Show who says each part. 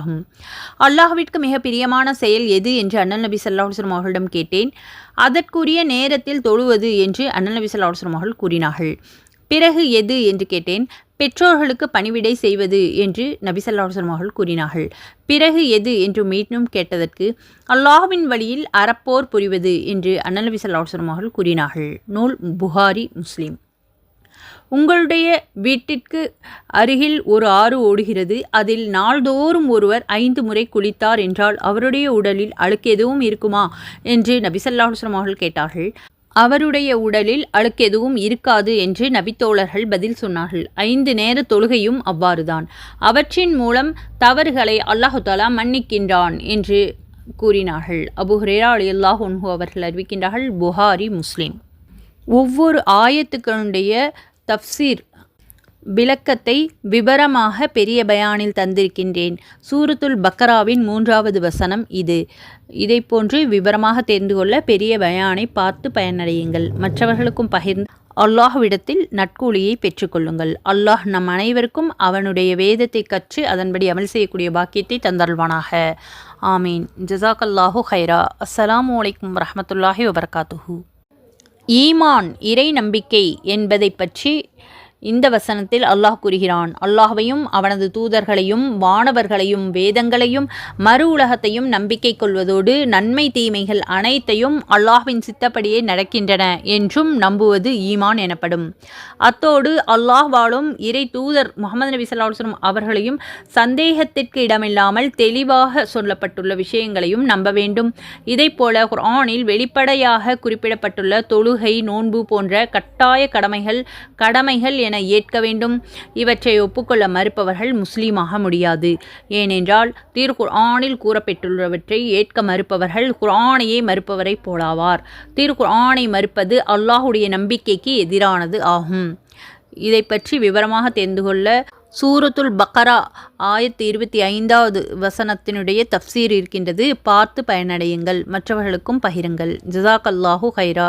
Speaker 1: ஆகும். அல்லாஹ்விற்கு மிக பிரியமான செயல் எது என்று அண்ணல் நபி சல்லாஹுஸ்லம் அவர்களிடம் கேட்டேன். அதற்குரிய நேரத்தில் தொழுவது என்று அண்ணல் நபி சல்லாஹுஸ்லம் அவர்கள் கூறினார்கள். பிறகு எது என்று கேட்டேன். பெற்றோர்களுக்கு பணிவிடை செய்வது என்று நபி சல்லாஹுஸ்லம் அவர்கள் கூறினார்கள். பிறகு எது என்று மீண்டும் கேட்டதற்கு அல்லாஹ்வின் வழியில் அறப்போர் புரிவது என்று அண்ணல் நபி சல்லாஹுஸ்லம் அவர்கள் கூறினார்கள். நூல் புகாரி முஸ்லீம். உங்களுடைய வீட்டிற்கு அருகில் ஒரு ஆறு ஓடுகிறது. அதில் நாள்தோறும் ஒருவர் ஐந்து முறை குளித்தார் என்றால் அவருடைய உடலில் அழுக்கு எதுவும் இருக்குமா? என்று நபிசல்லாஹுஸ்லம் அவர்கள் கேட்டார்கள். அவருடைய உடலில் அழுக்கு எதுவும் இருக்காது என்று நபித்தோழர்கள் பதில் சொன்னார்கள். ஐந்து நேர தொழுகையும் அவ்வாறுதான். அவற்றின் மூலம் தவறுகளை அல்லாஹுதாலா மன்னிக்கின்றான் என்று கூறினார்கள். அபு ஹுரேரா அலி அல்லாஹ் அவர்கள் அறிவிக்கின்றார்கள். புகாரி முஸ்லீம். ஒவ்வொரு ஆயத்துக்களுடைய தப்சீர் விளக்கத்தை விபரமாக பெரிய பயானில் தந்திருக்கின்றேன். சூரத்துல் பக்கராவின் மூன்றாவது வசனம் இது. இதை போன்று விவரமாக தெரிந்து கொள்ள பெரிய பயானை பார்த்து பயனடையுங்கள். மற்றவர்களுக்கும் பகிர்ந்து அல்லாஹ்விடத்தில் நட்கூலியை பெற்றுக்கொள்ளுங்கள் அல்லாஹ் நம் அனைவருக்கும் அவனுடைய வேதத்தை கற்று அதன்படி அமல் செய்யக்கூடிய பாக்கியத்தை தந்தல்வானாக ஆமீன். ஜசாக் அல்லாஹூ ஹைரா அஸ்லாம் வலைக்கம் வரமத்துல்லாஹி வபர்காத்துஹூ. ஈமான் இறை நம்பிக்கை என்பதை பற்றி இந்த வசனத்தில் அல்லாஹ் கூறுகிறான் அல்லாஹையும் அவனது தூதர்களையும் வானவர்களையும் வேதங்களையும் மறு உலகத்தையும் நம்பிக்கை கொள்வதோடு நன்மை தீமைகள் அனைத்தையும் அல்லாஹ்வின் சித்தப்படியே நடக்கின்றன என்றும் நம்புவது ஈமான் எனப்படும். அத்தோடு அல்லாஹ் வாழும் இறை தூதர் முகமது நபி சொல்லாஸ்லம் அவர்களையும் சந்தேகத்திற்கு இடமில்லாமல் தெளிவாக சொல்லப்பட்டுள்ள விஷயங்களையும் நம்ப வேண்டும். இதைப்போல குரானில் வெளிப்படையாக குறிப்பிடப்பட்டுள்ள தொழுகை நோன்பு போன்ற கட்டாய கடமைகள் கடமைகள் என ஏற்க வேண்டும். இவற்றை ஒப்புக்கொள்ள மறுப்பவர்கள் முஸ்லீமாக முடியாது. ஏனென்றால் தீர் குர்ஆனில் கூறப்பட்டுள்ளவற்றை ஏற்க மறுப்பவர்கள் குர்ஆனையே மறுப்பவரை போலாவார். தீர் குர்ஆனை மறுப்பது அல்லாஹுடைய நம்பிக்கைக்கு எதிரானது ஆகும். இதை பற்றி விவரமாக தெரிந்து கொள்ள சூரத்துல் பக்கரா ஆயிரத்தி இருபத்தி ஐந்தாவது வசனத்தினுடைய தப்சீர் இருக்கின்றது. பார்த்து பயனடையுங்கள். மற்றவர்களுக்கும் பகிருங்கள். ஜிசாக் அல்லாஹூ ஹைரா